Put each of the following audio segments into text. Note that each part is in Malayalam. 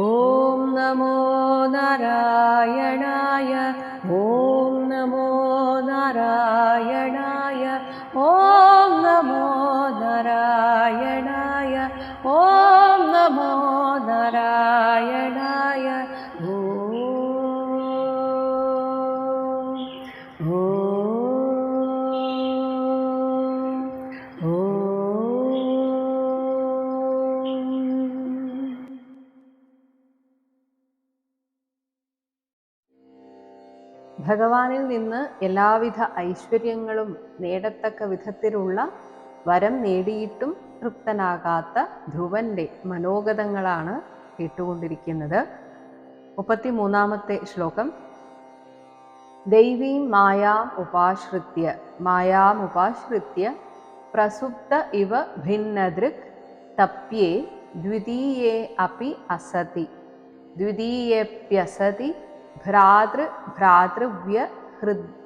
ॐ नमो नारायणाय എല്ലാവിധ ഐശ്വര്യങ്ങളും നേടത്തക്ക വിധത്തിലുള്ള വരം നേടിയിട്ടും തൃപ്തനാകാത്ത ധ്രുവന്റെ മനോഗതങ്ങളാണ് കേട്ടുകൊണ്ടിരിക്കുന്നത്. മുപ്പത്തിമൂന്നാമത്തെ ശ്ലോകം. ദൈവീം മായാം ഉപാശ്രിത്യ മായാം ഉപാശ്രിത്യ പ്രസുപ്ത ഇവ ഭിന്നദൃക് തപ്യേ ദ്വിതീയേ അപ്പി അസതി. ദ്വിതീയേപ്യസതി ഭ്രാതൃ ഭ്രാതൃവ്യ ഹൃദ്രുജ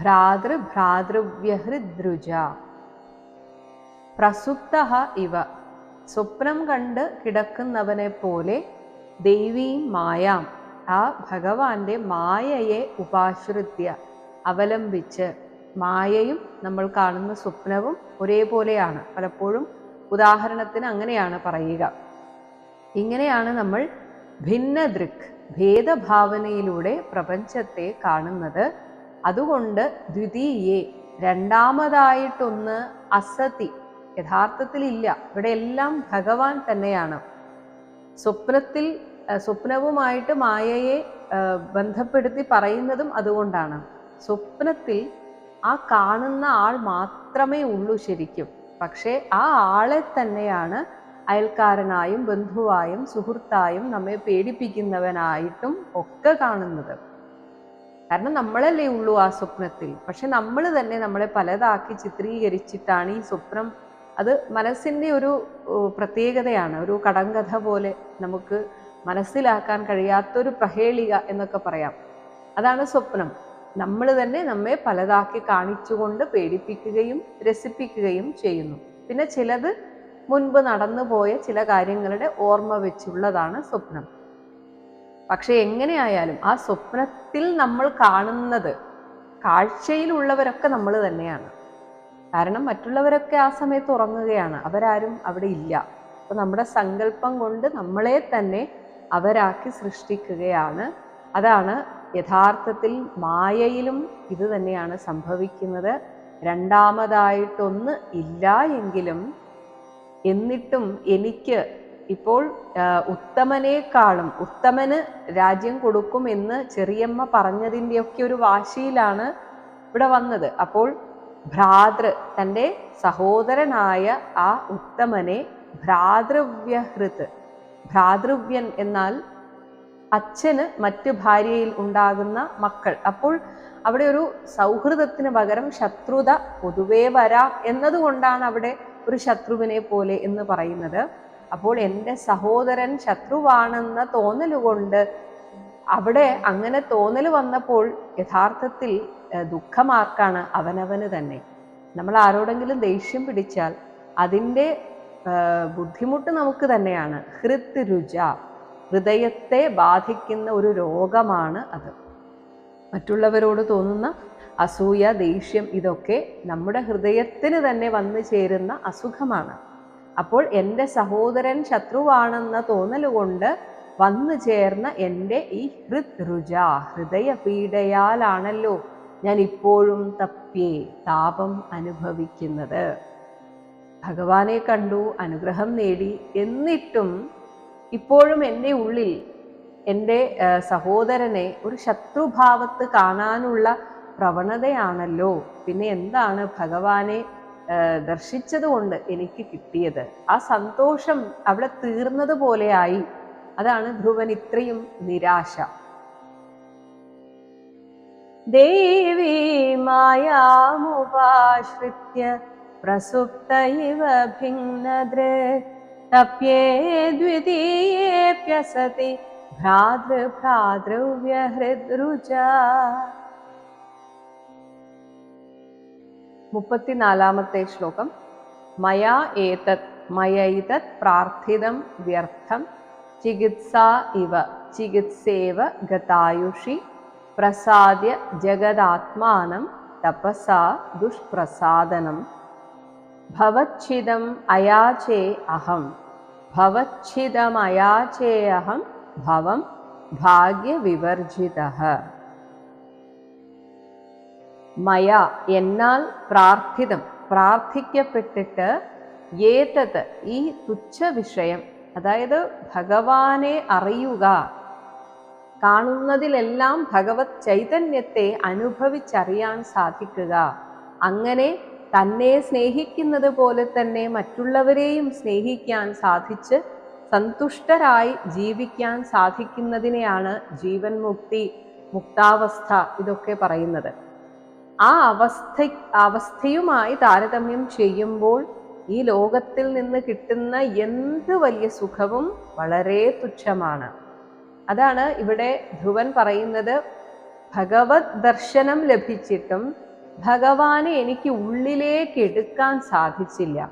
ഭ്രാതൃ ഭ്രാതൃവ്യഹൃദ്രുജ പ്രസുപ്ത ഇവ. സ്വപ്നം കണ്ട് കിടക്കുന്നവനെ പോലെ ദൈവീം മായാം. ആ ഭഗവാന്റെ മായയെ ഉപാശ്രിത്യ അവലംബിച്ച്. മായയും നമ്മൾ കാണുന്ന സ്വപ്നവും ഒരേപോലെയാണ്. പലപ്പോഴും ഉദാഹരണത്തിന് അങ്ങനെയാണ് പറയുക. ഇങ്ങനെയാണ് നമ്മൾ ഭിന്നദൃക്. ഭേദഭാവനയിലൂടെ പ്രപഞ്ചത്തെ കാണുന്നത്. അതുകൊണ്ട് ദ്വിതീയെ രണ്ടാമതായിട്ടൊന്ന് അസതി. യഥാർത്ഥത്തിൽ ഇല്ല ഇവിടെ എല്ലാം ഭഗവാൻ തന്നെയാണ്. സ്വപ്നത്തിൽ സ്വപ്നവുമായിട്ട് മായയെ ബന്ധപ്പെടുത്തി പറയുന്നതും അതുകൊണ്ടാണ്. സ്വപ്നത്തിൽ ആ കാണുന്ന ആൾ മാത്രമേ ഉള്ളൂ ശരിക്കും. പക്ഷേ ആ ആളെ തന്നെയാണ് അയൽക്കാരനായും ബന്ധുവായും സുഹൃത്തായും നമ്മെ പേടിപ്പിക്കുന്നവനായിട്ടും ഒക്കെ കാണുന്നത്. കാരണം നമ്മളല്ലേ ഉള്ളൂ ആ സ്വപ്നത്തിൽ. പക്ഷെ നമ്മൾ തന്നെ നമ്മളെ പലതാക്കി ചിത്രീകരിച്ചിട്ടാണ് ഈ സ്വപ്നം അത് മനസ്സിന്റെ ഒരു പ്രത്യേകതയാണ്. ഒരു കടങ്കഥ പോലെ നമുക്ക് മനസ്സിലാക്കാൻ കഴിയാത്തൊരു പ്രഹേളിക എന്നൊക്കെ പറയാം. അതാണ് സ്വപ്നം. നമ്മൾ തന്നെ നമ്മെ പലതാക്കി കാണിച്ചുകൊണ്ട് പേടിപ്പിക്കുകയും രസിപ്പിക്കുകയും ചെയ്യുന്നു. പിന്നെ ചിലത് മുൻപ് നടന്നുപോയ ചില കാര്യങ്ങളുടെ ഓർമ്മ വെച്ചുള്ളതാണ് സ്വപ്നം. പക്ഷെ എങ്ങനെയായാലും ആ സ്വപ്നത്തിൽ നമ്മൾ കാണുന്നത് കാഴ്ചയിലുള്ളവരൊക്കെ നമ്മൾ തന്നെയാണ്. കാരണം മറ്റുള്ളവരൊക്കെ ആ സമയത്ത് ഉറങ്ങുകയാണ്. അവരാരും അവിടെ ഇല്ല. അപ്പൊ നമ്മുടെ സങ്കല്പം കൊണ്ട് നമ്മളെ തന്നെ അവരാക്കി സൃഷ്ടിക്കുകയാണ്. അതാണ് യഥാർത്ഥത്തിൽ മായയിലും ഇത് തന്നെയാണ് സംഭവിക്കുന്നത്. രണ്ടാമതായിട്ടൊന്ന് ഇല്ല എങ്കിലും എന്നിട്ടും എനിക്ക് ഇപ്പോൾ ഉത്തമനേക്കാളും ഉത്തമന് രാജ്യം കൊടുക്കും എന്ന് ചെറിയമ്മ പറഞ്ഞതിന്റെയൊക്കെ ഒരു വാശിയിലാണ് ഇവിടെ വന്നത്. അപ്പോൾ ഭ്രാതൃ തന്റെ സഹോദരനായ ആ ഉത്തമനെ ഭ്രാതൃവ്യഹൃത് ഭ്രാതൃവ്യൻ എന്നാൽ അച്ഛന് മറ്റു ഭാര്യയിൽ ഉണ്ടാകുന്ന മക്കൾ. അപ്പോൾ അവിടെ ഒരു സൗഹൃദത്തിന് പകരം ശത്രുത പൊതുവേ വരാം എന്നതുകൊണ്ടാണ് അവിടെ ഒരു ശത്രുവിനെ പോലെ എന്ന് പറയുന്നത്. അപ്പോൾ എന്റെ സഹോദരൻ ശത്രുവാണെന്ന തോന്നലുകൊണ്ട് അവിടെ അങ്ങനെ തോന്നൽ വന്നപ്പോൾ യഥാർത്ഥത്തിൽ ദുഃഖമാർക്കാണ് അവനവന് തന്നെ. നമ്മൾ ആരോടെങ്കിലും ദേഷ്യം പിടിച്ചാൽ അതിന്റെ ബുദ്ധിമുട്ട് നമുക്ക് തന്നെയാണ്. ഹൃത് രുച ഹൃദയത്തെ ബാധിക്കുന്ന ഒരു രോഗമാണ് അത്. മറ്റുള്ളവരോട് തോന്നുന്ന അസൂയ ദേഷ്യം ഇതൊക്കെ നമ്മുടെ ഹൃദയത്തിന് തന്നെ വന്നു ചേരുന്ന അസുഖമാണ്. അപ്പോൾ എന്റെ സഹോദരൻ ശത്രുവാണെന്ന തോന്നലുകൊണ്ട് വന്നു ചേർന്ന എന്റെ ഈ ഹൃത് രുച ഹൃദയ പീഡയാലാണല്ലോ ഞാൻ ഇപ്പോഴും തപ്യേ താപം അനുഭവിക്കുന്നത്. ഭഗവാനെ കണ്ടു അനുഗ്രഹം നേടി എന്നിട്ടും ഇപ്പോഴും എന്റെ ഉള്ളിൽ എന്റെ സഹോദരനെ ഒരു ശത്രുഭാവത്ത് കാണാനുള്ള പ്രവണതയാണല്ലോ. പിന്നെ എന്താണ് ഭഗവാനെ ദർശിച്ചത് കൊണ്ട് എനിക്ക് കിട്ടിയത്? ആ സന്തോഷം അവിടെ തീർന്നത് പോലെയായി. അതാണ് ധ്രുവൻ ഇത്രയും നിരാശ. ദേവി മായാമുപാശ്രിത്യ പ്രസുപ്ത ഇവ ഭിന്നദൃ തപ്യേ ഭ്രാതൃ ഭ്രാതൃവ്യഹൃദ്രുച മുപ്പത്തിനാലാമത്തെ ശ്ലോകം. മയാ ഏതത് മയൈതത് പ്രാർത്ഥിതം വ്യർത്ഥം ചികിത്സ ഇവ ചികിത്സേവ ഗതായുഷി പ്രസാദ്യ ജഗദാത്മാനം തപസ ദുഷ്പ്രസാദനം. ഭവച്ഛിദം അയാചേ അഹം ഭവച്ഛിദമയാചേ അഹം ഭവം ഭാഗ്യവിവർജിത. മയ എന്നാൽ പ്രാർത്ഥിതം. പ്രാർത്ഥിക്കപ്പെട്ടിട്ട് ഏതത്? ഈ തുച്ഛ വിഷയം അതായത് ഭഗവാനെ അറിയുക. കാണുന്നതിലെല്ലാം ഭഗവത് ചൈതന്യത്തെ അനുഭവിച്ചറിയാൻ സാധിക്കുക. അങ്ങനെ തന്നെ സ്നേഹിക്കുന്നത് പോലെ തന്നെ മറ്റുള്ളവരെയും സ്നേഹിക്കാൻ സാധിച്ച് സന്തുഷ്ടരായി ജീവിക്കാൻ സാധിക്കുന്നതിനെയാണ് ജീവൻ മുക്തി മുക്താവസ്ഥ ഇതൊക്കെ പറയുന്നത്. ആ അവസ്ഥ അവസ്ഥയുമായി താരതമ്യം ചെയ്യുമ്പോൾ ഈ ലോകത്തിൽ നിന്ന് കിട്ടുന്ന എന്ത് വലിയ സുഖവും വളരെ തുച്ഛമാണ്. അതാണ് ഇവിടെ ധ്രുവൻ പറയുന്നത്. ഭഗവത് ദർശനം ലഭിച്ചിട്ടും ഭഗവാനെ എനിക്ക് ഉള്ളിലേക്ക് എടുക്കാൻ സാധിച്ചില്ല.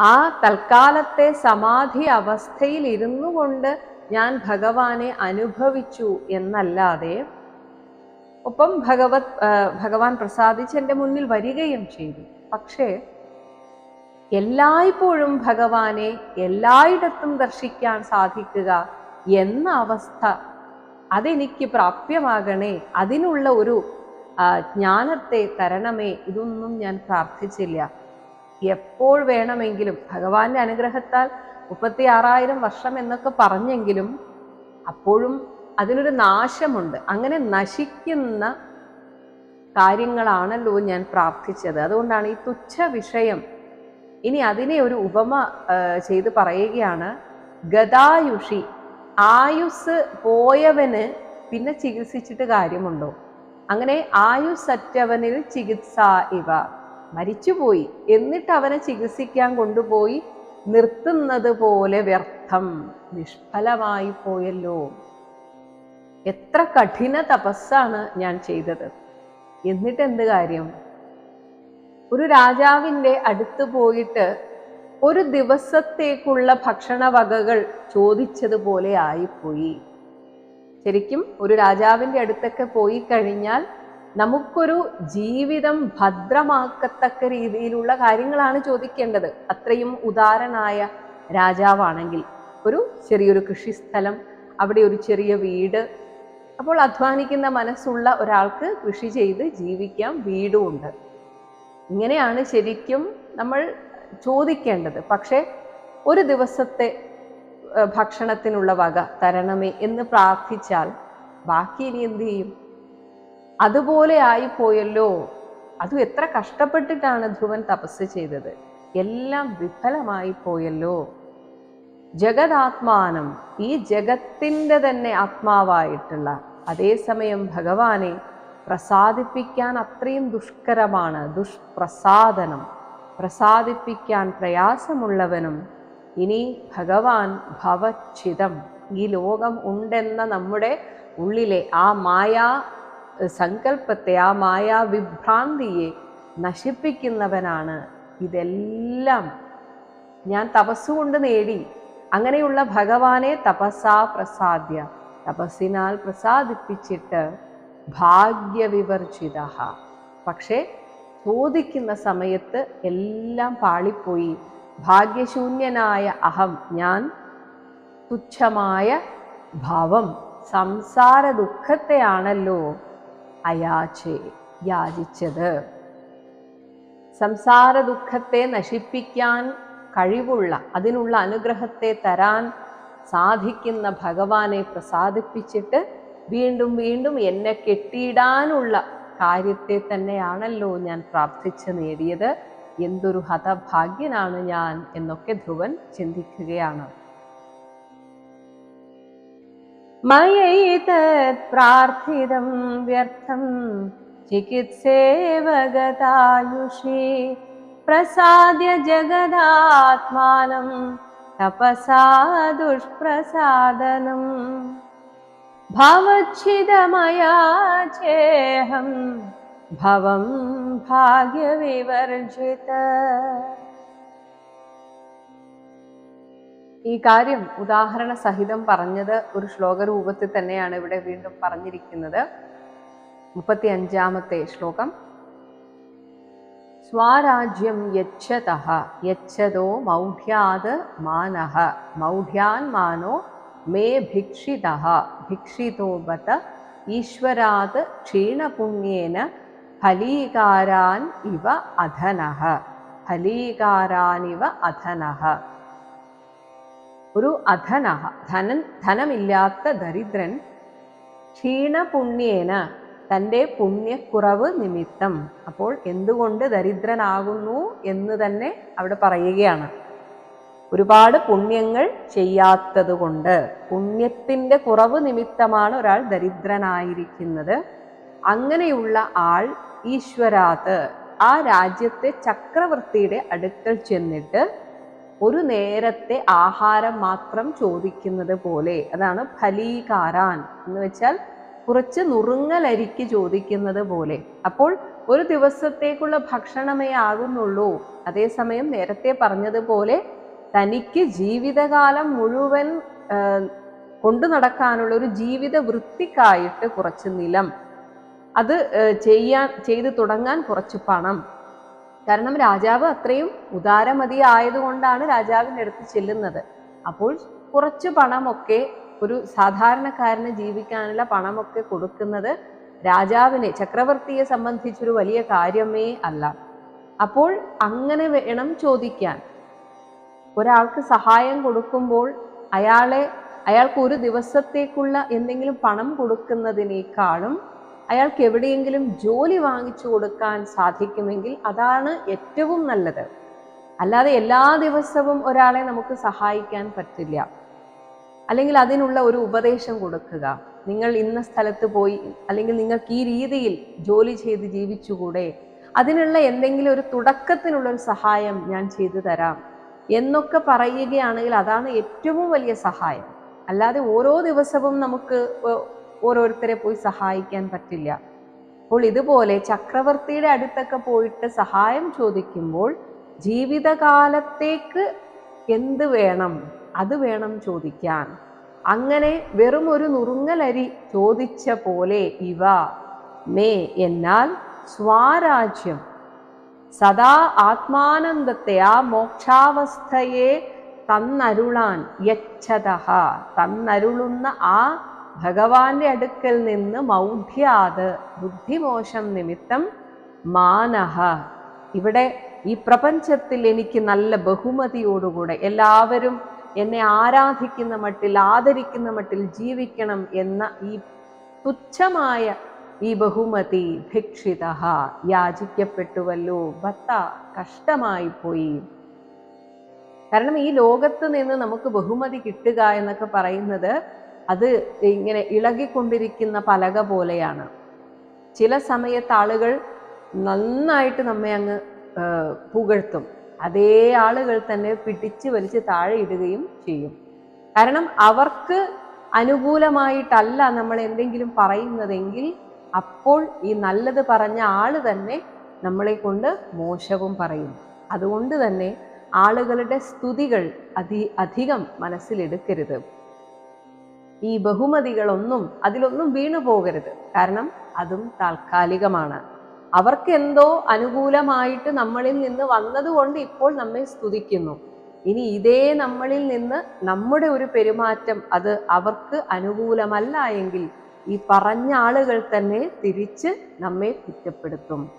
ആ തൽക്കാലത്തെ സമാധി അവസ്ഥയിൽ ഇരുന്നു കൊണ്ട് ഞാൻ ഭഗവാനെ അനുഭവിച്ചു എന്നല്ലാതെ ഒപ്പം ഭഗവത് ഭഗവാൻ പ്രസാദിച്ച് എന്റെ മുന്നിൽ വരികയും ചെയ്തു. പക്ഷേ എല്ലായ്പ്പോഴും ഭഗവാനെ എല്ലായിടത്തും ദർശിക്കാൻ സാധിക്കുക എന്ന അവസ്ഥ അതെനിക്ക് പ്രാപ്യമാകണേ അതിനുള്ള ഒരു ജ്ഞാനത്തെ തരണമേ ഇതൊന്നും ഞാൻ പ്രാർത്ഥിച്ചില്ല. എപ്പോൾ വേണമെങ്കിലും ഭഗവാന്റെ അനുഗ്രഹത്താൽ മുപ്പത്തി ആറായിരം വർഷം എന്നൊക്കെ പറഞ്ഞെങ്കിലും അപ്പോഴും അതിനൊരു നാശമുണ്ട്. അങ്ങനെ നശിക്കുന്ന കാര്യങ്ങളാണല്ലോ ഞാൻ പ്രാർത്ഥിച്ചത്. അതുകൊണ്ടാണ് ഈ തുച്ഛ വിഷയം ഇനി അതിനെ ഒരു ഉപമ ചെയ്ത് പറയുകയാണ്. ഗതായുഷി ആയുസ് പോയവന് പിന്നെ ചികിത്സിച്ചിട്ട് കാര്യമുണ്ടോ? അങ്ങനെ ആയുസറ്റവനിൽ ചികിത്സ ഇവ. മരിച്ചുപോയി. എന്നിട്ട് അവനെ ചികിത്സിക്കാൻ കൊണ്ടുപോയി നിർത്തുന്നത് പോലെ വ്യർത്ഥം. നിഷ്ഫലമായി പോയല്ലോ. എത്ര കഠിന തപസ്സാണ് ഞാൻ ചെയ്തത്. എന്നിട്ട് എന്ത് കാര്യം? ഒരു രാജാവിന്റെ അടുത്ത് പോയിട്ട് ഒരു ദിവസത്തേക്കുള്ള ഭക്ഷണ വകകൾ ചോദിച്ചതുപോലെ ആയിപ്പോയി. ശരിക്കും ഒരു രാജാവിന്റെ അടുത്തൊക്കെ പോയി കഴിഞ്ഞാൽ നമുക്കൊരു ജീവിതം ഭദ്രമാക്കത്തക്ക രീതിയിലുള്ള കാര്യങ്ങളാണ് ചോദിക്കേണ്ടത്. അത്രയും ഉദാരനായ രാജാവാണെങ്കിൽ. ഒരു ചെറിയൊരു കൃഷിസ്ഥലം അവിടെ ഒരു ചെറിയ വീട് അപ്പോൾ അധ്വാനിക്കുന്ന മനസ്സുള്ള ഒരാൾക്ക് കൃഷി ചെയ്ത് ജീവിക്കാം വീടുമുണ്ട് ഇങ്ങനെയാണ് ശരിക്കും നമ്മൾ ചോദിക്കേണ്ടത്. പക്ഷേ ഒരു ദിവസത്തെ ഭക്ഷണത്തിനുള്ള വക തരണമേ എന്ന് പ്രാർത്ഥിച്ചാൽ ബാക്കി ഇനി എന്ത് ചെയ്യും? അതുപോലെ ആയിപ്പോയല്ലോ. അതും എത്ര കഷ്ടപ്പെട്ടിട്ടാണ് ധ്രുവൻ തപസ് ചെയ്തത്. എല്ലാം വിഫലമായി പോയല്ലോ ജഗതാത്മാനം ഈ ജഗത്തിന്റെ തന്നെ ആത്മാവായിട്ടുള്ള അതേസമയം ഭഗവാനെ പ്രസാദിപ്പിക്കാൻ അത്രയും ദുഷ്കരമാണ് ദുഷ്പ്രസാദനം. പ്രസാദിപ്പിക്കാൻ പ്രയാസമുള്ളവനും ഇനി ഭഗവാൻ ഭവച്ഛിതം. ഈ ലോകം ഉണ്ടെന്ന നമ്മുടെ ഉള്ളിലെ ആ മായാ സങ്കല്പത്തെ ആ മായാ വിഭ്രാന്തിയെ നശിപ്പിക്കുന്നവനാണ് ഇതെല്ലാം. ഞാൻ തപസ്സുകൊണ്ട് നേടി. അങ്ങനെയുള്ള ഭഗവാനെ തപസാ പ്രസാദ്യ. തപസ്സിനാൽ പ്രസാദിപ്പിച്ചിട്ട് ഭാഗ്യവിവർജിത പക്ഷേ ചോദിക്കുന്ന സമയത്ത് എല്ലാം പാളിപ്പോയി. ഭാഗ്യശൂന്യനായ അഹം ഞാൻ തുച്ഛമായ ഭാവം സംസാര ദുഃഖത്തെയാണല്ലോ അയാചെ യാചിച്ചത്. സംസാര ദുഃഖത്തെ നശിപ്പിക്കാൻ കഴിവുള്ള അതിനുള്ള അനുഗ്രഹത്തെ തരാൻ സാധിക്കുന്ന ഭഗവാനെ പ്രസാദിപ്പിച്ചിട്ട് വീണ്ടും വീണ്ടും എന്നെ കെട്ടിയിടാനുള്ള കാര്യത്തെ തന്നെയാണല്ലോ ഞാൻ പ്രാർത്ഥിച്ച് നേടിയത്. എന്തൊരു ഹതഭാഗ്യനാണ് ഞാൻ എന്നൊക്കെ ധ്രുവൻ ചിന്തിക്കുകയാണ്. പ്രാർത്ഥിതം വ്യർത്ഥം ചികിത്സേവഗതായുഷി പ്രസാദ്യ ജഗദാത്മാനം ദുഷ്പ്രസാദനം. ഭവച്ഛിതമയാ ചേഹം ഭവം ഭാഗ്യവിവർജിത. ഈ കാര്യം ഉദാഹരണ സഹിതം പറഞ്ഞത് ഒരു ശ്ലോക രൂപത്തിൽ തന്നെയാണ് ഇവിടെ വീണ്ടും പറഞ്ഞിരിക്കുന്നത്. മുപ്പത്തി അഞ്ചാമത്തെ ശ്ലോകം. സ്വാരാജ്യം യച്ഛത യച്ഛതോ മൗഢ്യാത് മാനഹ മൗഢ്യാൻ മാനോ മേ ഭിക്ഷിത ഭിക്ഷിതോപത ഈശ്വരാത് ക്ഷീണപുണ്യേന ഫലീകാരാൻ ഇവ അധനഹ ഫലീകാരാനിവ അധനഹ ഒരു അധനഹ ധനൻ ധനമില്ലാത്ത ദരിദ്രൻ ക്ഷീണപുണ്യേന തന്റെ പുണ്യക്കുറവ് നിമിത്തം. അപ്പോൾ എന്തുകൊണ്ട് ദരിദ്രനാകുന്നു എന്ന് തന്നെ അവിടെ പറയുകയാണ്. ഒരുപാട് പുണ്യങ്ങൾ ചെയ്യാത്തത് കൊണ്ട് പുണ്യത്തിന്റെ കുറവ് നിമിത്തമാണ് ഒരാൾ ദരിദ്രനായിരിക്കുന്നത്. അങ്ങനെയുള്ള ആൾ ഈശ്വരാത്. ആ രാജ്യത്തെ ചക്രവർത്തിയുടെ അടുക്കൽ ചെന്നിട്ട് ഒരു നേരത്തെ ആഹാരം മാത്രം ചോദിക്കുന്നത് പോലെ. അതാണ് ഫലീകാരാൻ എന്ന് വെച്ചാൽ കുറച്ച് നുറുങ്ങലരിക്ക് ചോദിക്കുന്നത് പോലെ. അപ്പോൾ ഒരു ദിവസത്തേക്കുള്ള ഭക്ഷണമേ ആകുന്നുള്ളൂ. അതേസമയം നേരത്തെ പറഞ്ഞതുപോലെ തനിക്ക് ജീവിതകാലം മുഴുവൻ കൊണ്ടു നടക്കാനുള്ള ഒരു ജീവിത വൃത്തിക്കായിട്ട് കുറച്ച് നിലം. അത് ചെയ്യാൻ ചെയ്തു തുടങ്ങാൻ കുറച്ച് പണം. കാരണം രാജാവ് അത്രയും ഉദാരമതി ആയതുകൊണ്ടാണ് രാജാവിന്റെ അടുത്ത് ചെല്ലുന്നത്. അപ്പോൾ കുറച്ച് പണമൊക്കെ ഒരു സാധാരണക്കാരന് ജീവിക്കാനുള്ള പണമൊക്കെ കൊടുക്കുന്നത് രാജാവിനെ ചക്രവർത്തിയെ സംബന്ധിച്ചൊരു വലിയ കാര്യമേ അല്ല. അപ്പോൾ അങ്ങനെ വേണം ചോദിക്കാൻ. ഒരാൾക്ക് സഹായം കൊടുക്കുമ്പോൾ അയാളെ അയാൾക്ക് ഒരു ദിവസത്തേക്കുള്ള എന്തെങ്കിലും പണം കൊടുക്കുന്നതിനേക്കാളും അയാൾക്ക് എവിടെയെങ്കിലും ജോലി വാങ്ങിച്ചു കൊടുക്കാൻ സാധിക്കുമെങ്കിൽ അതാണ് ഏറ്റവും നല്ലത്. അല്ലാതെ എല്ലാ ദിവസവും ഒരാളെ നമുക്ക് സഹായിക്കാൻ പറ്റില്ല. അല്ലെങ്കിൽ അതിനുള്ള ഒരു ഉപദേശം കൊടുക്കുക. നിങ്ങൾ ഇന്ന സ്ഥലത്ത് പോയി അല്ലെങ്കിൽ നിങ്ങൾക്ക് ഈ രീതിയിൽ ജോലി ചെയ്ത് ജീവിച്ചുകൂടെ? അതിനുള്ള എന്തെങ്കിലും ഒരു തുടക്കത്തിനുള്ള ഒരു സഹായം ഞാൻ ചെയ്തു തരാം. എന്നൊക്കെ പറയുകയാണെങ്കിൽ അതാണ് ഏറ്റവും വലിയ സഹായം. അല്ലാതെ ഓരോ ദിവസവും നമുക്ക് ഓരോരുത്തരെ പോയി സഹായിക്കാൻ പറ്റില്ല. അപ്പോൾ ഇതുപോലെ ചക്രവർത്തിയുടെ അടുത്തൊക്കെ പോയിട്ട് സഹായം ചോദിക്കുമ്പോൾ ജീവിതകാലത്തേക്ക് എന്ത് വേണം? അത് വേണം ചോദിക്കാൻ. അങ്ങനെ വെറും ഒരു നുറുങ്ങലരി ചോദിച്ച പോലെ ഇവ. മേ എന്നാൽ സ്വാരാജ്യം. സദാ ആത്മാനന്ദത്തെ ആ മോക്ഷാവസ്ഥയെ തന്നരുളാൻ യച്ഛത തന്നരുളുന്ന ആ ഭഗവാന്റെ അടുക്കൽ നിന്ന് മൗഢ്യാത് ബുദ്ധിമോശം നിമിത്തം മാനഹ. ഇവിടെ ഈ പ്രപഞ്ചത്തിൽ എനിക്ക് നല്ല ബഹുമതിയോടുകൂടെ എല്ലാവരും എന്നെ ആരാധിക്കുന്ന മട്ടിൽ ആദരിക്കുന്ന മട്ടിൽ ജീവിക്കണം എന്ന ഈ തുച്ഛമായ ഈ ബഹുമതി ഭിക്ഷിത യാചിക്കപ്പെട്ടുവല്ലോ. ഭത്ത കഷ്ടമായി പോയി. കാരണം ഈ ലോകത്ത് നിന്ന് നമുക്ക് ബഹുമതി കിട്ടുക എന്നൊക്കെ പറയുന്നത് അത് ഇങ്ങനെ ഇളകിക്കൊണ്ടിരിക്കുന്ന പലക പോലെയാണ്. ചില സമയത്ത് ആളുകൾ നന്നായിട്ട് നമ്മെ അങ്ങ് പുകഴ്ത്തും. അതേ ആളുകൾ തന്നെ പിടിച്ച് വലിച്ച് താഴെ ഇടുകയും ചെയ്യും. കാരണം അവർക്ക് അനുകൂലമായിട്ടല്ല നമ്മൾ എന്തെങ്കിലും പറയുന്നതെങ്കിൽ അപ്പോൾ ഈ നല്ലത് പറഞ്ഞ ആൾ തന്നെ നമ്മളെ കൊണ്ട് മോശവും പറയും. അതുകൊണ്ട് തന്നെ ആളുകളുടെ സ്തുതികൾ അധി അധികം മനസ്സിലെടുക്കരുത് ഈ ബഹുമതികളൊന്നും അതിലൊന്നും വീണു പോകരുത് കാരണം അതും താൽക്കാലികമാണ്. അവർക്ക് എന്തോ അനുകൂലമായിട്ട് നമ്മളിൽ നിന്ന് വന്നതുകൊണ്ട് ഇപ്പോൾ നമ്മെ സ്തുതിക്കുന്നു. ഇനി ഇതേ നമ്മളിൽ നിന്ന് നമ്മുടെ ഒരു പെരുമാറ്റം അത് അവർക്ക് അനുകൂലമല്ല എങ്കിൽ ഈ പറഞ്ഞ ആളുകൾ തന്നെ തിരിച്ച് നമ്മെ കുറ്റപ്പെടുത്തും.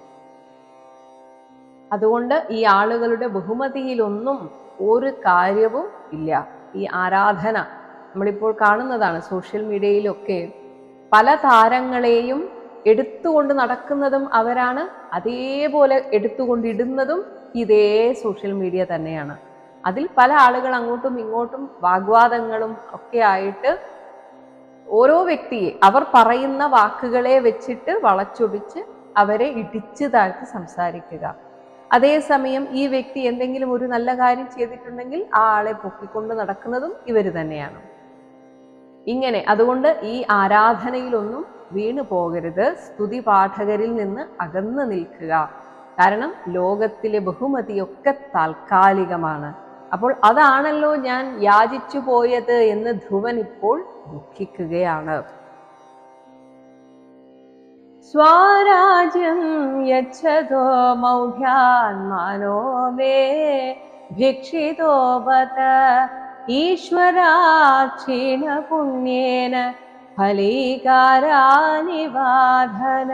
അതുകൊണ്ട് ഈ ആളുകളുടെ ബഹുമതിയിലൊന്നും ഒരു കാര്യവും ഇല്ല. ഈ ആരാധന നമ്മളിപ്പോൾ കാണുന്നതാണ് സോഷ്യൽ മീഡിയയിലൊക്കെ പല താരങ്ങളെയും എടുത്തുകൊണ്ട് നടക്കുന്നതും അവരാണ്. അതേപോലെ എടുത്തുകൊണ്ടിടുന്നതും ഇതേ സോഷ്യൽ മീഡിയ തന്നെയാണ്. അതിൽ പല ആളുകൾ അങ്ങോട്ടും ഇങ്ങോട്ടും വാഗ്വാദങ്ങളും ഒക്കെ ആയിട്ട് ഓരോ വ്യക്തിയെ അവർ പറയുന്ന വാക്കുകളെ വെച്ചിട്ട് വളച്ചൊടിച്ച് അവരെ ഇടിച്ചു താഴ്ത്തി സംസാരിക്കുക. അതേസമയം ഈ വ്യക്തി എന്തെങ്കിലും ഒരു നല്ല കാര്യം ചെയ്തിട്ടുണ്ടെങ്കിൽ ആ ആളെ പൊക്കിക്കൊണ്ട് നടക്കുന്നതും ഇവർ തന്നെയാണ്. ഇങ്ങനെ. അതുകൊണ്ട് ഈ ആരാധനയിലൊന്നും വീണു പോകരുത്. സ്തുതി പാഠകരിൽ നിന്ന് അകന്നു നിൽക്കുക. കാരണം ലോകത്തിലെ ബഹുമതിയൊക്കെ താൽക്കാലികമാണ്. അപ്പോൾ അതാണല്ലോ ഞാൻ യാചിച്ചു പോയത് എന്ന് ധ്രുവൻ ഇപ്പോൾ ദുഃഖിക്കുകയാണ്. സ്വരാജ്യം യച്ഛതോ മൗഢ്യാന്മാനോ വേ ബത ഈശ്വരാക്ഷീണ പുണ്യേന ഫലീകാരാനിവാധന.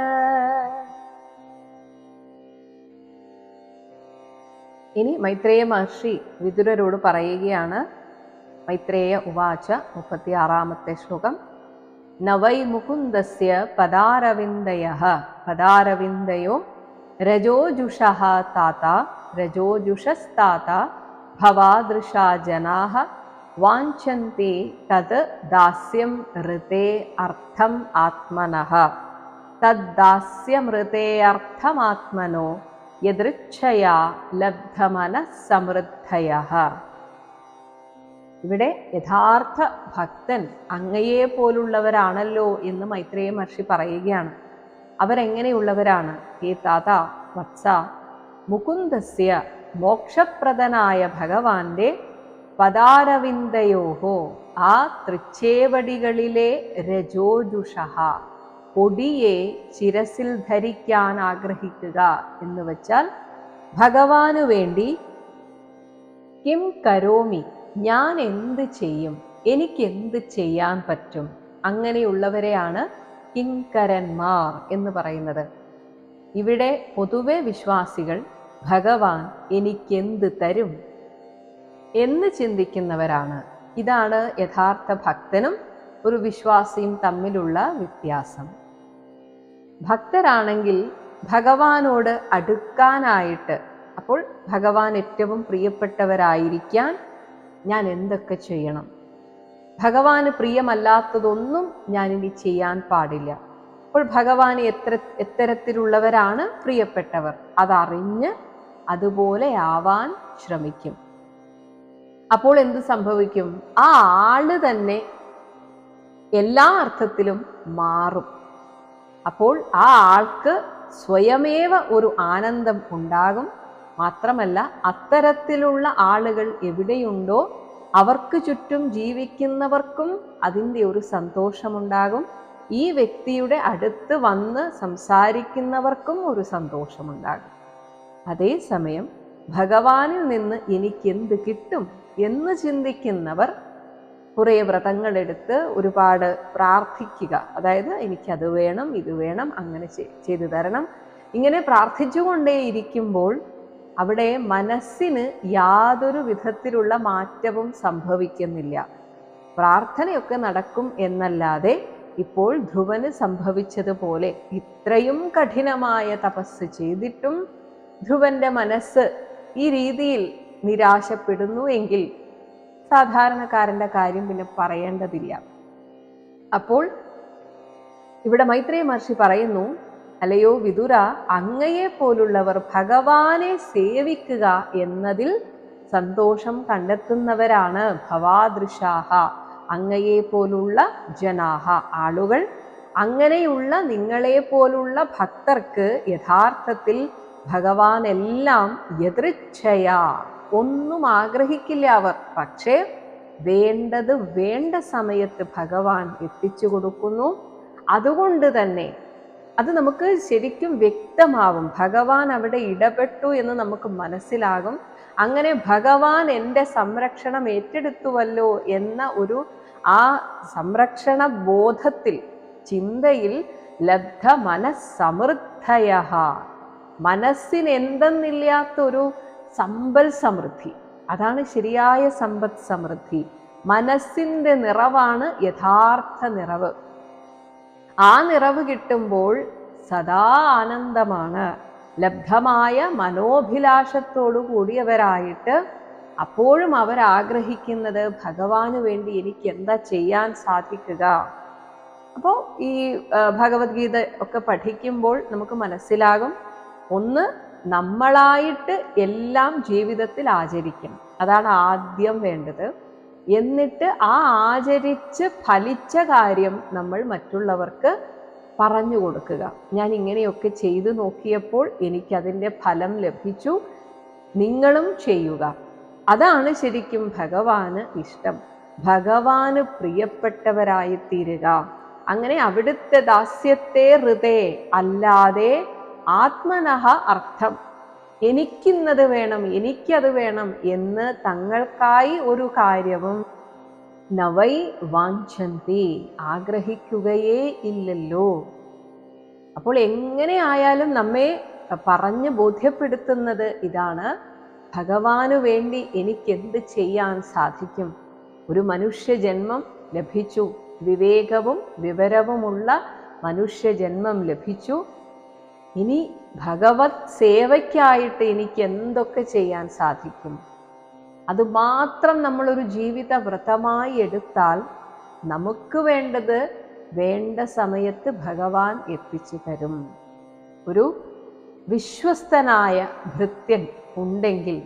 ഇനി മൈത്രേയ മഹർഷി വിദുരരോട് പറയുകയാണ്. മൈത്രേയ ഉവാച മുപ്പത്തി ആറാമത്തെ ശ്ലോകം. നവൈ മുകുന്ദസ്യ പദാരവിന്ദയ. പദാരവിന്ദയോ രജോജുഷ താത. രജോജുഷസ്താത. ഭവാദൃശാ ജനാ വാഞ്ചന്തി തത് ദാസ്യം ഋതേ അർത്ഥം ആത്മന. തദ്ദാസ്യമൃതേയർത്ഥമാത്മനോ യദൃച്ഛയാ ലബ്ധമനസമൃദ്ധയ ഇവിടെ യഥാർത്ഥ ഭക്തൻ അങ്ങയെ പോലുള്ളവരാണല്ലോ എന്ന് മൈത്രേയ മഹർഷി പറയുകയാണ്. അവരെങ്ങനെയുള്ളവരാണ്? ഹേ താത വത്സ മുകുന്ദസ്യ മോക്ഷപ്രദനായ ഭഗവാന്റെ പദാരവിന്ദയോഹോ ആ തൃച്ചേവടികളിലെ രജോജുഷ. പൊടിയെ ശിരസിൽ ധരിക്കാൻ ആഗ്രഹിക്കുക എന്ന് വെച്ചാൽ ഭഗവാനു വേണ്ടി കിം കരോമി ഞാൻ എന്ത് ചെയ്യും? എനിക്ക് എന്ത് ചെയ്യാൻ പറ്റും? അങ്ങനെയുള്ളവരെയാണ് കിങ്കരന്മാർ എന്ന് പറയുന്നത്. ഇവിടെ പൊതുവെ വിശ്വാസികൾ ഭഗവാൻ എനിക്കെന്ത് തരും? എന്ന് ചിന്തിക്കുന്നവരാണ്. ഇതാണ് യഥാർത്ഥ ഭക്തനും ഒരു വിശ്വാസിയും തമ്മിലുള്ള വ്യത്യാസം. ഭക്തരാണെങ്കിൽ ഭഗവാനോട് അടുക്കാനായിട്ട് അപ്പോൾ ഭഗവാൻ ഏറ്റവും പ്രിയപ്പെട്ടവരായിരിക്കാൻ ഞാൻ എന്തൊക്കെ ചെയ്യണം? ഭഗവാന് പ്രിയമല്ലാത്തതൊന്നും ഞാനിനി ചെയ്യാൻ പാടില്ല. അപ്പോൾ ഭഗവാന് എത്ര എത്തരത്തിലുള്ളവരാണ് പ്രിയപ്പെട്ടവർ? അതറിഞ്ഞ് അതുപോലെ ആവാൻ ശ്രമിക്കും. അപ്പോൾ എന്ത് സംഭവിക്കും? ആ ആൾ തന്നെ എല്ലാ അർത്ഥത്തിലും മാറും. അപ്പോൾ ആ ആൾക്ക് സ്വയമേവ ഒരു ആനന്ദം ഉണ്ടാകും. മാത്രമല്ല അത്തരത്തിലുള്ള ആളുകൾ എവിടെയുണ്ടോ അവർക്ക് ചുറ്റും ജീവിക്കുന്നവർക്കും അതിന്റെ ഒരു സന്തോഷമുണ്ടാകും. ഈ വ്യക്തിയുടെ അടുത്ത് വന്ന് സംസാരിക്കുന്നവർക്കും ഒരു സന്തോഷമുണ്ടാകും. അതേസമയം ഭഗവാനിൽ നിന്ന് എനിക്കെന്ത് കിട്ടും എന്ന് ചിന്തിക്കുന്നവർ കുറേ വ്രതങ്ങളെടുത്ത് ഒരുപാട് പ്രാർത്ഥിക്കുക. അതായത് എനിക്കത് വേണം ഇത് വേണം അങ്ങനെ ചെയ്തു തരണം. ഇങ്ങനെ പ്രാർത്ഥിച്ചുകൊണ്ടേ ഇരിക്കുമ്പോൾ അവിടെ മനസ്സിന് യാതൊരു വിധത്തിലുള്ള മാറ്റവും സംഭവിക്കുന്നില്ല. പ്രാർത്ഥനയൊക്കെ നടക്കും എന്നല്ലാതെ ഇപ്പോൾ ധ്രുവന് സംഭവിച്ചതുപോലെ ഇത്രയും കഠിനമായ തപസ് ചെയ്തിട്ടും ധ്രുവന്റെ മനസ്സ് ഈ രീതിയിൽ നിരാശപ്പെടുന്നു എങ്കിൽ സാധാരണക്കാരന്റെ കാര്യം പിന്നെ പറയേണ്ടതില്ല. അപ്പോൾ ഇവിടെ മൈത്രേയ മഹർഷി പറയുന്നു അല്ലയോ വിതുര അങ്ങയെ പോലുള്ളവർ ഭഗവാനെ സേവിക്കുക എന്നതിൽ സന്തോഷം കണ്ടെത്തുന്നവരാണ് ഭവാദൃശാഹ അങ്ങയെ പോലുള്ള ജനാഹ. ആളുകൾ അങ്ങനെയുള്ള നിങ്ങളെ പോലുള്ള ഭക്തർക്ക് യഥാർത്ഥത്തിൽ ഭഗവാൻ എല്ലാം യദൃച്ഛയാ. ഒന്നും ആഗ്രഹിക്കില്ല അവർ. പക്ഷേ വേണ്ടത് വേണ്ട സമയത്ത് ഭഗവാൻ എത്തിച്ചു കൊടുക്കുന്നു. അതുകൊണ്ട് തന്നെ അത് നമുക്ക് ശരിക്കും വ്യക്തമാവും. ഭഗവാൻ അവിടെ ഇടപെട്ടു എന്ന് നമുക്ക് മനസ്സിലാകും. അങ്ങനെ ഭഗവാൻ എന്റെ സംരക്ഷണം ഏറ്റെടുത്തുവല്ലോ എന്ന ഒരു ആ സംരക്ഷണ ബോധത്തിൽ ചിന്തയിൽ ലബ്ധ മനസ്സമൃദ്ധയ മനസ്സിന് എന്തെന്നില്ലാത്തൊരു സമ്പൽ സമൃദ്ധി. അതാണ് ശരിയായ സമ്പദ് സമൃദ്ധി. മനസ്സിന്റെ നിറവാണ് യഥാർത്ഥ നിറവ്. ആ നിറവ് കിട്ടുമ്പോൾ സദാ ആനന്ദമാണ്. ലബ്ധമായ മനോഭിലാഷത്തോടു കൂടിയവരായിട്ട് അപ്പോഴും അവർ ആഗ്രഹിക്കുന്നത് ഭഗവാന് വേണ്ടി എനിക്ക് എന്താ ചെയ്യാൻ സാധിക്കുക. അപ്പോൾ ഈ ഭഗവത്ഗീത ഒക്കെ പഠിക്കുമ്പോൾ നമുക്ക് മനസ്സിലാകും ഒന്ന് നമ്മളായിട്ട് എല്ലാം ജീവിതത്തിൽ ആചരിക്കണം. അതാണ് ആദ്യം വേണ്ടത്. എന്നിട്ട് ആ ആചരിച്ച് ഫലിച്ച കാര്യം നമ്മൾ മറ്റുള്ളവർക്ക് പറഞ്ഞു കൊടുക്കുക. ഞാൻ ഇങ്ങനെയൊക്കെ ചെയ്തു നോക്കിയപ്പോൾ എനിക്കതിന്റെ ഫലം ലഭിച്ചു. നിങ്ങളും ചെയ്യുക. അതാണ് ശരിക്കും ഭഗവാന് ഇഷ്ടം. ഭഗവാന് പ്രിയപ്പെട്ടവരായി തീരുക അങ്ങനെ അവിടുത്തെ ദാസ്യത്തെ ഹൃദയ അല്ലാതെ ആത്മനഹ അർത്ഥം. എനിക്കിന്നത് വേണം എനിക്കത് വേണം എന്ന് തങ്ങൾക്കായി ഒരു കാര്യവും നവൈ വാഞ്ചന്തി ആഗ്രഹിക്കുകയേ ഇല്ലല്ലോ. അപ്പോൾ എങ്ങനെ ആയാലും നമ്മെ പറഞ്ഞ് ബോധ്യപ്പെടുത്തുന്നത് ഇതാണ്. ഭഗവാനു വേണ്ടി എനിക്കെന്ത് ചെയ്യാൻ സാധിക്കും? ഒരു മനുഷ്യജന്മം ലഭിച്ചു. വിവേകവും വിവരവുമുള്ള മനുഷ്യജന്മം ലഭിച്ചു. ഇനി ഭഗവത് സേവയ്ക്കായിട്ട് എനിക്ക് എന്തൊക്കെ ചെയ്യാൻ സാധിക്കും? അതുമാത്രം നമ്മളൊരു ജീവിത വ്രതമായി എടുത്താൽ നമുക്ക് വേണ്ടത് വേണ്ട സമയത്ത് ഭഗവാൻ എത്തിച്ചു തരും. ഒരു വിശ്വസ്തനായ ഭൃത്യൻ ഉണ്ടെങ്കിൽ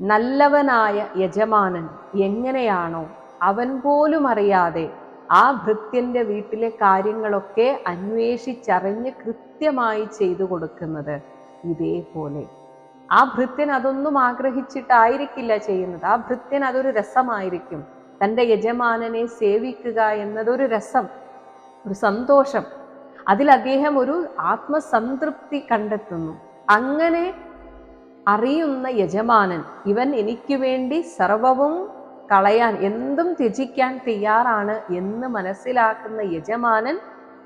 നല്ലവനായ യജമാനൻ എങ്ങനെയാണോ അവൻ പോലും അറിയാതെ ആ ഭൃത്യന്റെ വീട്ടിലെ കാര്യങ്ങളൊക്കെ അന്വേഷിച്ചറിഞ്ഞ് കൃത്യമായി ചെയ്തു കൊടുക്കുന്നത് ഇതേപോലെ. ആ ഭൃത്യൻ അതൊന്നും ആഗ്രഹിച്ചിട്ടായിരിക്കില്ല ചെയ്യുന്നത്. ആ ഭൃത്യൻ അതൊരു രസമായിരിക്കും. തന്റെ യജമാനനെ സേവിക്കുക എന്നതൊരു രസം ഒരു സന്തോഷം. അതിൽ അദ്ദേഹം ഒരു ആത്മസംതൃപ്തി കണ്ടെത്തുന്നു. അങ്ങനെ അറിയുന്ന യജമാനൻ ഇവൻ എനിക്ക് വേണ്ടി സർവവും കളയാൻ എന്തും ത്യജിക്കാൻ തയ്യാറാണ് എന്ന് മനസ്സിലാക്കുന്ന യജമാനൻ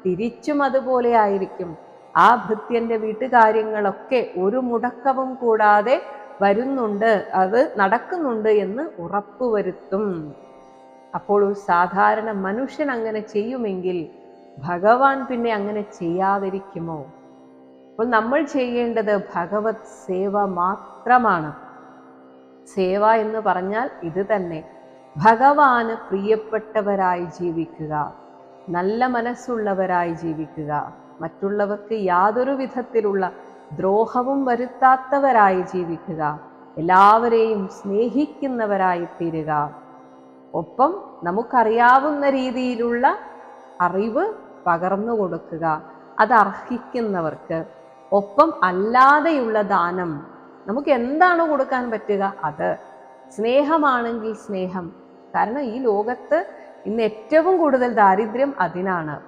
തിരിച്ചും അതുപോലെ ആയിരിക്കും. ആ ഭൃത്യന്റെ വീട്ടുകാര്യങ്ങളൊക്കെ ഒരു മുടക്കവും കൂടാതെ വരുന്നുണ്ട് അത് നടക്കുന്നുണ്ട് എന്ന് ഉറപ്പുവരുത്തും. അപ്പോൾ ഒരു സാധാരണ മനുഷ്യൻ അങ്ങനെ ചെയ്യുമെങ്കിൽ ഭഗവാൻ പിന്നെ അങ്ങനെ ചെയ്യാതിരിക്കുമോ? അപ്പോൾ നമ്മൾ ചെയ്യേണ്ടത് ഭഗവത് സേവ മാത്രമാണ്. സേവ എന്ന് പറഞ്ഞാൽ ഇത് തന്നെ. ഭഗവാന് പ്രിയപ്പെട്ടവരായി ജീവിക്കുക നല്ല മനസ്സുള്ളവരായി ജീവിക്കുക മറ്റുള്ളവർക്ക് യാതൊരു വിധത്തിലുള്ള ദ്രോഹവും വരുത്താത്തവരായി ജീവിക്കുക എല്ലാവരെയും സ്നേഹിക്കുന്നവരായി തീരുക. ഒപ്പം നമുക്കറിയാവുന്ന രീതിയിലുള്ള അറിവ് പകർന്നു കൊടുക്കുക അത് അർഹിക്കുന്നവർക്ക്. ഒപ്പം അല്ലാതെയുള്ള ദാനം നമുക്ക് എന്താണ് കൊടുക്കാൻ പറ്റുക അത്. സ്നേഹമാണെങ്കിൽ സ്നേഹം. കാരണം ഈ ലോകത്ത് ഇന്ന് ഏറ്റവും കൂടുതൽ ദാരിദ്ര്യം അതിനാണ്.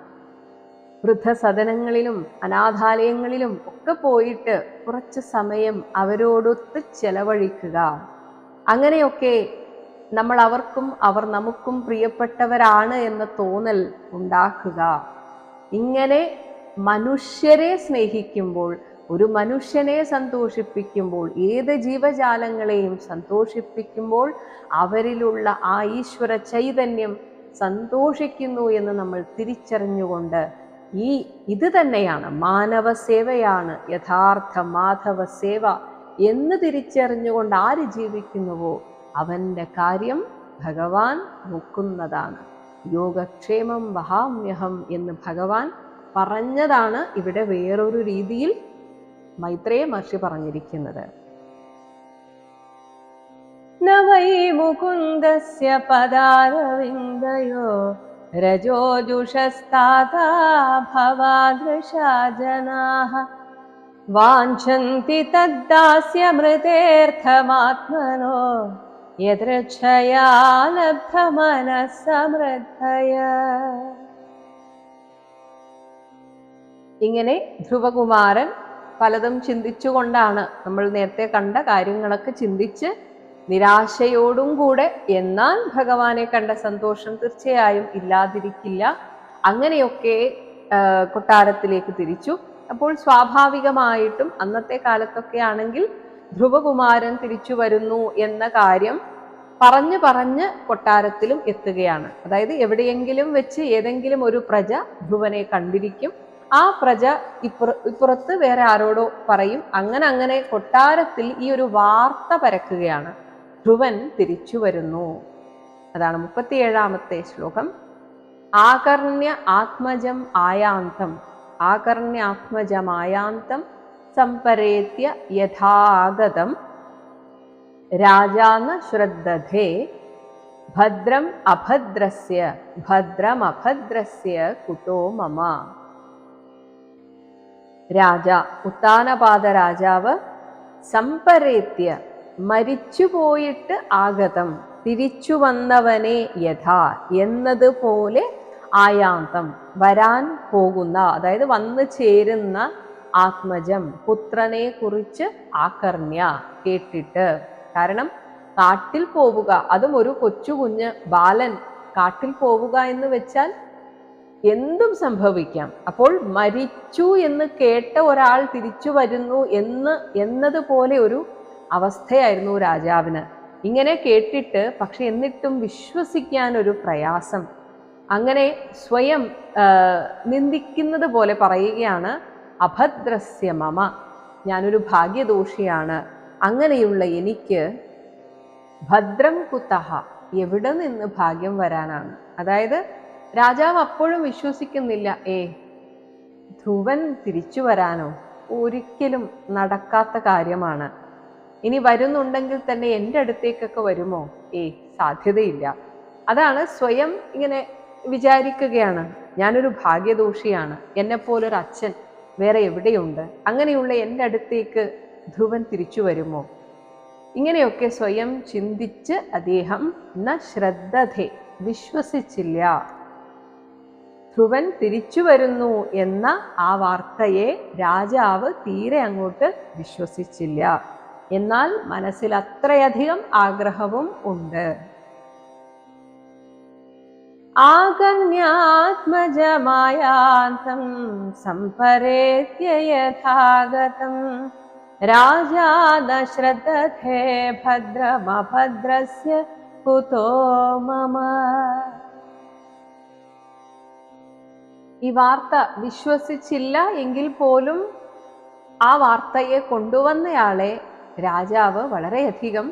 വൃദ്ധസദനങ്ങളിലും അനാഥാലയങ്ങളിലും ഒക്കെ പോയിട്ട് കുറച്ച് സമയം അവരോടൊത്ത് ചെലവഴിക്കുക. അങ്ങനെയൊക്കെ നമ്മൾ അവർക്കും അവർ നമുക്കും പ്രിയപ്പെട്ടവരാണ് എന്ന തോന്നൽ ഉണ്ടാക്കുക. ഇങ്ങനെ മനുഷ്യരെ സ്നേഹിക്കുമ്പോൾ ഒരു മനുഷ്യനെ സന്തോഷിപ്പിക്കുമ്പോൾ ഏത് ജീവജാലങ്ങളെയും സന്തോഷിപ്പിക്കുമ്പോൾ അവരിലുള്ള ആ ഈശ്വര ചൈതന്യം സന്തോഷിക്കുന്നു എന്ന് നമ്മൾ തിരിച്ചറിഞ്ഞുകൊണ്ട് ഈ ഇത് തന്നെയാണ് മാനവ സേവയാണ് യഥാർത്ഥ മാധവ സേവ എന്ന് തിരിച്ചറിഞ്ഞുകൊണ്ട് ആര് ജീവിക്കുന്നുവോ അവന്റെ കാര്യം ഭഗവാൻ നോക്കുന്നതാണ്. യോഗക്ഷേമം വഹാമ്യഹം എന്ന് ഭഗവാൻ പറഞ്ഞതാണ് ഇവിടെ വേറൊരു രീതിയിൽ മൈത്രേയ മഹർഷി പറഞ്ഞിരിക്കുന്നത്. ന വൈ മുകുന്ദസ്യ പദാരവിന്ദയോ രജോജുഷസ്താതാ ഭവാദൃശാ ജനാഃ വാഞ്ചന്തി യദൃച്ഛയാ ലബ്ധമനസ്സമൃദ്ധയ ഇങ്ങനെ ധ്രുവകുമാരൻ പലതും ചിന്തിച്ചുകൊണ്ടാണ് നമ്മൾ നേരത്തെ കണ്ട കാര്യങ്ങളൊക്കെ ചിന്തിച്ച് നിരാശയോടും കൂടെ എന്നാൽ ഭഗവാനെ കണ്ട സന്തോഷം തീർച്ചയായും ഇല്ലാതിരിക്കില്ല. അങ്ങനെയൊക്കെ കൊട്ടാരത്തിലേക്ക് തിരിച്ചു. അപ്പോൾ സ്വാഭാവികമായിട്ടും അന്നത്തെ കാലത്തൊക്കെ ആണെങ്കിൽ ധ്രുവകുമാരൻ തിരിച്ചു വരുന്നു എന്ന കാര്യം പറഞ്ഞു പറഞ്ഞ് കൊട്ടാരത്തിലും എത്തുകയാണ്. അതായത് എവിടെയെങ്കിലും വെച്ച് ഏതെങ്കിലും ഒരു പ്രജ ധ്രുവനെ കണ്ടിരിക്കും. ആ പ്രജ ഇപ്പുറ ഇപ്പുറത്ത് വേറെ ആരോടോ പറയും. അങ്ങനെ അങ്ങനെ കൊട്ടാരത്തിൽ ഈ ഒരു വാർത്ത പരക്കുകയാണ്. ധ്രുവൻ തിരിച്ചു വരുന്നു. അതാണ് മുപ്പത്തിയേഴാമത്തെ ശ്ലോകം. ആകർണ്യ ആത്മജം ആയാന്തം. ആകർണ്യ ആത്മജമായാന്തം സംപരേത്യ യഥാഗതം. രാജാന ശ്രദ്ധേ ഭദ്രം അഭദ്രസ്യ ഭദ്രമഭദ്രസ്യ കുട്ടോ മമ. രാജ ഉത്താനപാത രാജാവ് സംപരേത്യ മരിച്ചുപോയിട്ട് ആഗതം തിരിച്ചു വന്നവനെ യഥാ എന്നതുപോലെ ആയാന്തം വരാൻ പോകുന്ന അതായത് വന്നു ചേരുന്ന ആത്മജം പുത്രനെ കുറിച്ച് ആകർണ്യ കേട്ടിട്ട്. കാരണം കാട്ടിൽ പോവുക അതും ഒരു കൊച്ചു കുഞ്ഞ് ബാലൻ കാട്ടിൽ പോവുക എന്ന് വെച്ചാൽ എന്തും സംഭവിക്കാം. അപ്പോൾ മരിച്ചു എന്ന് കേട്ട ഒരാൾ തിരിച്ചു വരുന്നു എന്ന് എന്നതുപോലെ ഒരു അവസ്ഥയായിരുന്നു രാജാവിന്. ഇങ്ങനെ കേട്ടിട്ട് പക്ഷെ എന്നിട്ടും വിശ്വസിക്കാൻ ഒരു പ്രയാസം. അങ്ങനെ സ്വയം നിന്ദിക്കുന്നത് പോലെ പറയുകയാണ് അഭദ്രസ്യ മമ ഞാനൊരു ഭാഗ്യദോഷിയാണ്. അങ്ങനെയുള്ള എനിക്ക് ഭദ്രം കുത്തഹ എവിടെ നിന്ന് ഭാഗ്യം വരാനാണ്? അതായത് രാജാവ് അപ്പോഴും വിശ്വസിക്കുന്നില്ല. ഏ ധ്രുവൻ തിരിച്ചു വരാനോ? ഒരിക്കലും നടക്കാത്ത കാര്യമാണ്. ഇനി വരുന്നുണ്ടെങ്കിൽ തന്നെ എന്റെ അടുത്തേക്കൊക്കെ വരുമോ? ഏ സാധ്യതയില്ല. അതാണ് സ്വയം ഇങ്ങനെ വിചാരിക്കുകയാണ്. ഞാനൊരു ഭാഗ്യദോഷിയാണ്. എന്നെപ്പോലൊരു അച്ഛൻ വേറെ എവിടെയുണ്ട്? അങ്ങനെയുള്ള എന്റെ അടുത്തേക്ക് ധ്രുവൻ തിരിച്ചു വരുമോ? ഇങ്ങനെയൊക്കെ സ്വയം ചിന്തിച്ച് അദ്ദേഹം ന ശ്രദ്ധതെ വിശ്വസിച്ചില്ല. ധ്രുവൻ തിരിച്ചു വരുന്നു എന്ന ആ വാർത്തയെ രാജാവ് തീരെ അങ്ങോട്ട് വിശ്വസിച്ചില്ല. എന്നാൽ മനസ്സിൽ അത്രയധികം ആഗ്രഹവും ഉണ്ട്. ആകന്യാത്മജമായാന്തം സംപരേത്യ യഥാഗതം. ഭദ്രമഭദ്രസ്യ കുതോ മമ. ഈ വാർത്ത വിശ്വസിച്ചില്ല എങ്കിൽ പോലും ആ വാർത്തയെ കൊണ്ടുവന്നയാളെ രാജാവ് വളരെയധികം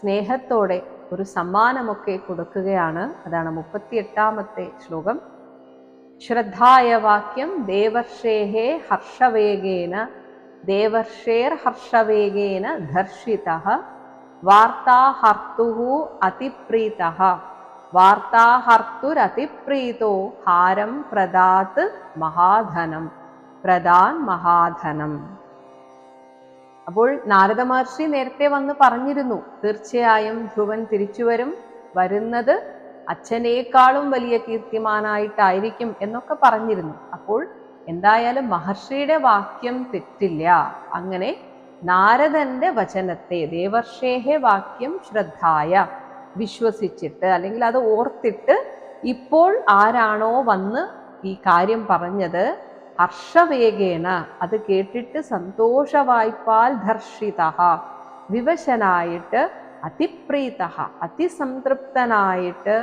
സ്നേഹത്തോടെ ഒരു സമ്മാനമൊക്കെ കൊടുക്കുകയാണ്. അതാണ് മുപ്പത്തിയെട്ടാമത്തെ ശ്ലോകം. ശ്രദ്ധായ വാക്യം ദേവർഷേഹേ ഹർഷവേഗേന ദേവർഷേർ ഹർഷവേഗേന ധർഷിത വാർത്താഹർത്തു അതിപ്രീത വാർത്താഹർത്തുരതിപ്രീതോ ഹാരം പ്രദാത് മഹാധനം പ്രദാൻ മഹാധനം. അപ്പോൾ നാരദ മഹർഷി നേരത്തെ വന്ന് പറഞ്ഞിരുന്നു തീർച്ചയായും ധ്രുവൻ തിരിച്ചു വരും വരുന്നത് അച്ഛനേക്കാളും വലിയ കീർത്തിമാനായിട്ടായിരിക്കും എന്നൊക്കെ പറഞ്ഞിരുന്നു. അപ്പോൾ എന്തായാലും മഹർഷിയുടെ വാക്യം തെറ്റില്ല. അങ്ങനെ നാരദന്റെ വചനത്തെ ദേവർഷേഹെ വാക്യം ശ്രദ്ധായ. വിശ്വസിച്ചിട്ട് അല്ലെങ്കിൽ അത് ഓർത്തിട്ട് ഇപ്പോൾ ആരാണോ വന്ന് ഈ കാര്യം പറഞ്ഞത് ഹർഷവേഗേന അത് കേട്ടിട്ട് സന്തോഷവായ്പാൽ ധർഷിത വിവശനായിട്ട് അതിപ്രീത അതിസംതൃപ്തനായിട്ട്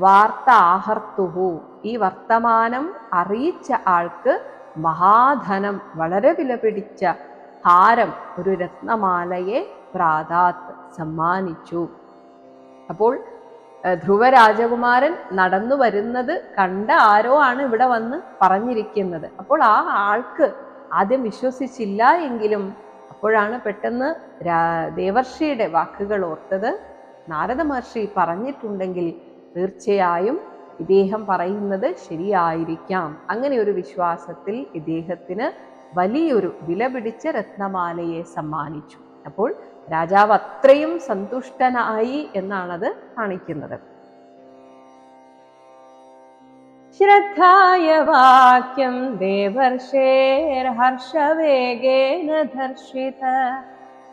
വാർത്ത ആഹർത്തുഹു ഈ വർത്തമാനം അറിയിച്ച ആൾക്ക് മഹാധനം വളരെ വില പിടിച്ച ഹാരം ഒരു രത്നമാലയെ പ്രാതാത്ത് സമ്മാനിച്ചു. അപ്പോൾ ധ്രുവരാജകുമാരൻ ധ്രുവ രാജകുമാരൻ നടന്നു വരുന്നത് കണ്ട ആരോ ആണ് ഇവിടെ വന്ന് പറഞ്ഞിരിക്കുന്നത്. അപ്പോൾ ആ ആൾക്ക് ആദ്യം വിശ്വസിച്ചില്ല എങ്കിലും അപ്പോഴാണ് പെട്ടെന്ന് ദേവർഷിയുടെ വാക്കുകൾ ഓർത്തത്. നാരദ മഹർഷി പറഞ്ഞിട്ടുണ്ടെങ്കിൽ തീർച്ചയായും ഇദ്ദേഹം പറയുന്നത് ശരിയായിരിക്കാം. അങ്ങനെ ഒരു വിശ്വാസത്തിൽ ഇദ്ദേഹത്തിന് വലിയൊരു വില പിടിച്ച രത്നമാലയെ സമ്മാനിച്ചു. അപ്പോൾ രാജാവ് അത്രയും സന്തുഷ്ടനായി എന്നാണത് കാണിക്കുന്നത്. ശ്രദ്ധായ വാക്യം ദേവർഷേർഹർഷവേഗേന ദർശിത.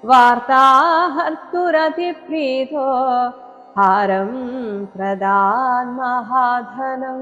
വാർത്താഹർത്തുരതിപ്രീതോ ഹാരം പ്രധാൻ മഹാധനം.